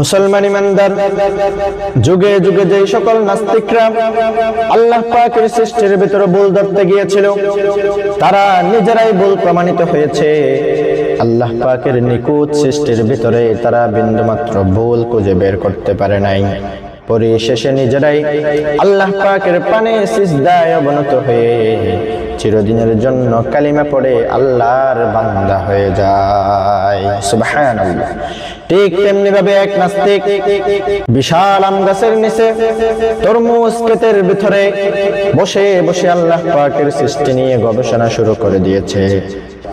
মুসলমান ইমানদার যুগে যুগে যে সকল নাস্তিকরা আল্লাহ পাকের সৃষ্টির ভিতরে ভুল ধরতে গিয়েছিল, তারা নিজেরাই ভুল প্রমাণিত হয়েছে। আল্লাহ পাকের নিকুত সৃষ্টির ভিতরে তারা বিন্দুমাত্র ভুল খুঁজে বের করতে পারে নাই। পরিশেষে নিজেরাই আল্লাহ পাকের পানে সিজদায় অবনত হয়ে চিরদিনের জন্য কালিমা পড়ে আল্লাহর বান্দা হয়ে যায়। বিশাল আম গাছের নিচে আল্লাহ সৃষ্টি নিয়ে গবেষণা শুরু করে দিয়েছে।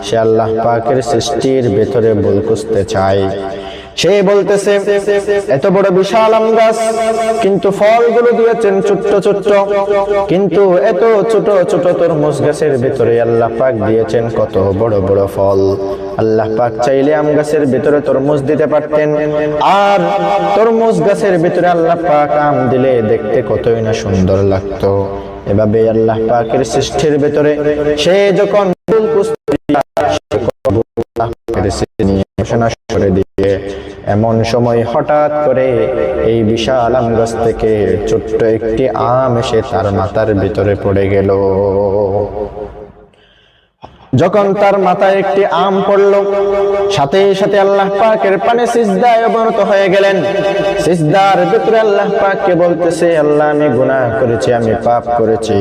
সে আল্লাহ পাকের সৃষ্টির ভেতরে ভুল খুঁজতে চায়। সে বলতেছে, এত বড় বিশাল আম গাছ, কিন্তু ফলগুলো দিয়েছেন ছোট্ট ছোট্ট। কিন্তু এত ছোট ছোট তরমুজ গাছের ভিতরে আল্লাহ পাক দিয়েছেন কত বড় বড় ফল। আল্লাহ পাক চাইলে আম গাছের ভিতরে তরমুজ দিতে পারতেন। আর তরমুজ গাছের ভিতরে আল্লাহ পাক আম দিলে দেখতে কতই না সুন্দর লাগতো। এভাবে আল্লাহ পাকের সৃষ্টির ভিতরে সে যখন এমন সময় হঠাৎ করে এই বিশাল আম গাছ থেকে ছোট্ট একটি আম এসে তার মাথার ভিতরে পড়ে গেল। যখন তার মাথায় একটি আম পড়ল, সাথে সাথে আল্লাহ পাকের পানে সিজদায় অবনত হয়ে গেলেন। সিজদার ভিতরে আল্লাহ পাককে বলতেছে, আল্লাহ, আমি গুনাহ করেছি, আমি পাপ করেছি,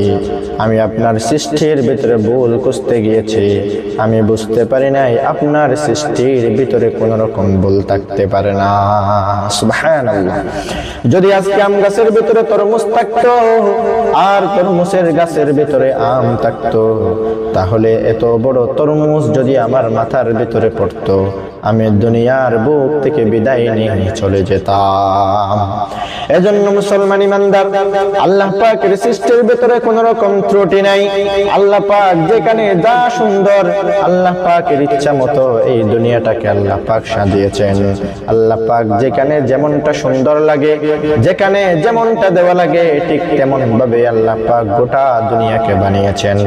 আমি আপনার সৃষ্টির ভিতরে ভুল খুঁজতে গিয়েছি। আমি বুঝতে পারি নাই, আপনার সৃষ্টির ভিতরে কোন রকম ভুল থাকতে পারে না। সুবহানাল্লাহ। যদি আজকে আম গাছের ভিতরে তরমুজ থাকতো, আর তরমুজের গাছের ভিতরে আম থাকতো, তাহলে এত বড় তরমুজ যদি আমার মাথার ভিতরে পড়তো, আমি দুনিয়ার বুক থেকে বিদায় নিয়ে চলে যেতাম। এজন্য মুসলমান ইমানদার, আল্লাহ পাকের সৃষ্টির ভিতরে কোন রকম ত্রুটি নাই। আল্লাহ পাক যেখানে যা সুন্দর, আল্লাহ পাকের ইচ্ছা মতো এই দুনিয়াটাকে আল্লাহ পাক সাজিয়েছেন। আল্লাহ পাক যেখানে যেমনটা সুন্দর লাগে, যেখানে যেমনটা দেওয়া লাগে, ঠিক তেমন ভাবে আল্লাহ পাক গোটা দুনিয়াকে বানিয়েছেন।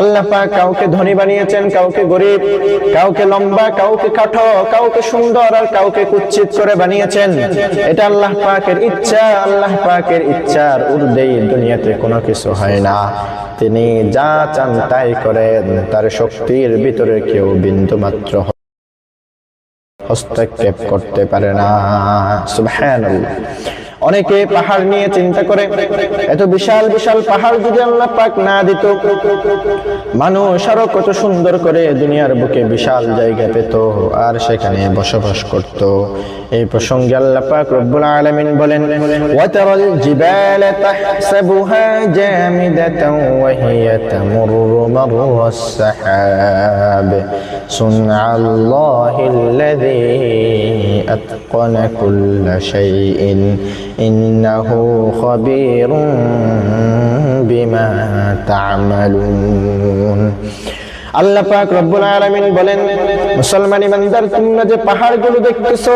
আল্লাহ পাক কাউকে ধনী বানিয়েছেন, কাউকে গরিব, কাউকে লম্বা, কাউকে কাঠো, কাউকে সুন্দর আর কাউকে কুচ্ছিত করে বানিয়েছেন। এটা আল্লাহ পাকের ইচ্ছা, আল্লাহ পাকের ইচ্ছার উর্দেই দুনিয়াতে কোনো কিছু হয় না। তিনি যা চান তাই করেন, তার শক্তির ভিতরে কেউ বিন্দু মাত্র হস্তক্ষেপ করতে পারে না। সুবহানাল্লাহ। অনেকে পাহাড় নিয়ে চিন্তা করে, এত বিশাল বিশাল পাহাড় যদি আল্লাহ পাক না দিত, মানুষ আরও কত সুন্দর করে দুনিয়ার বুকে বিশাল জায়গা পেত আর সেখানে বসবাস করত। এই প্রসঙ্গে আল্লাহ পাক রব্বুল আলামিন বলেন, ওয়াতারাল জিবালা তাহসাবুহা জামিদাতান ওয়া হিয়া তামুরু মাররাস সাহাব সুনআল্লাহিল্লাযী أتقن كل شيء. إنه خبير بما تعملون. আল্লাহ পাক রব্বুল আলামিন বলেন, মুসলমান ইমানদার তোমরা যে পাহাড়গুলো দেখতেছো,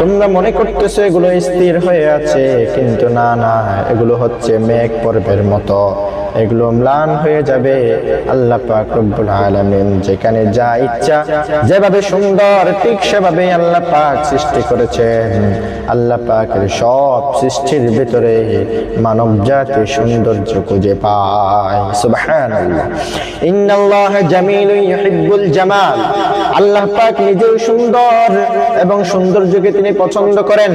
তোমরা মনে করতেছো এগুলো স্থির হয়ে আছে, কিন্তু না না, এগুলো হচ্ছে মেঘ পর্বের মতো। এগুলো ম্লান হয়ে যাবে। আল্লাহ পাক রব্বুল আলামিন যেখানে যা ইচ্ছা, যেভাবে সুন্দর, ঠিক সেভাবে আল্লাহ পাক সৃষ্টি করেছেন। আল্লাহ পাকের সব সৃষ্টির ভিতরে মানব জাতি সৌন্দর্য খুঁজে পায়। সুবহানাল্লাহ। ইন্নাল্লাহ জামিলুন আল্লাহ পাক নিজেও সুন্দর এবং সৌন্দর্যকে তিনি পছন্দ করেন।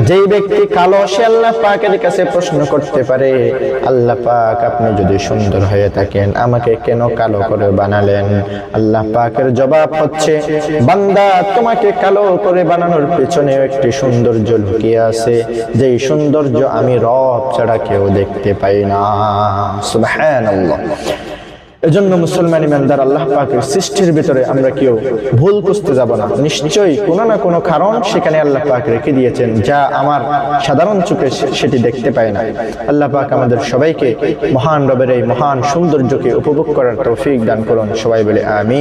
যেই ব্যক্তি কালো, সে আল্লাহ পাকের কাছে প্রশ্ন করতে পারে, আল্লাহ পাক, আপনি যদি সুন্দর হয়ে থাকেন, আমাকে কেন কালো করে বানালেন? আল্লাহ পাকের জবাব হচ্ছে, বান্দা, তোমাকে কালো করে বানানোর পেছনে একটি সৌন্দর্য লুকিয়ে আছে। যেই সৌন্দর্য আমি রব ছাড়া কেউ দেখতে পাই না। সুবহানাল্লাহ। এজন্য মুসলমান ইমানদার আল্লাহ পাকের সৃষ্টির ভিতরে আমরা কেউ ভুল বুঝতে যাব না। নিশ্চয়ই কোনো না কোনো কারণ সেখানে আল্লাহ পাক রেখে দিয়েছেন, যা আমার সাধারণ চোখে সেটি দেখতে পায় না। আল্লাহ পাক আমাদের সবাইকে মহান রবের এই মহান সৌন্দর্যকে উপভোগ করার তৌফিক দান করুন। সবাই বলে আমি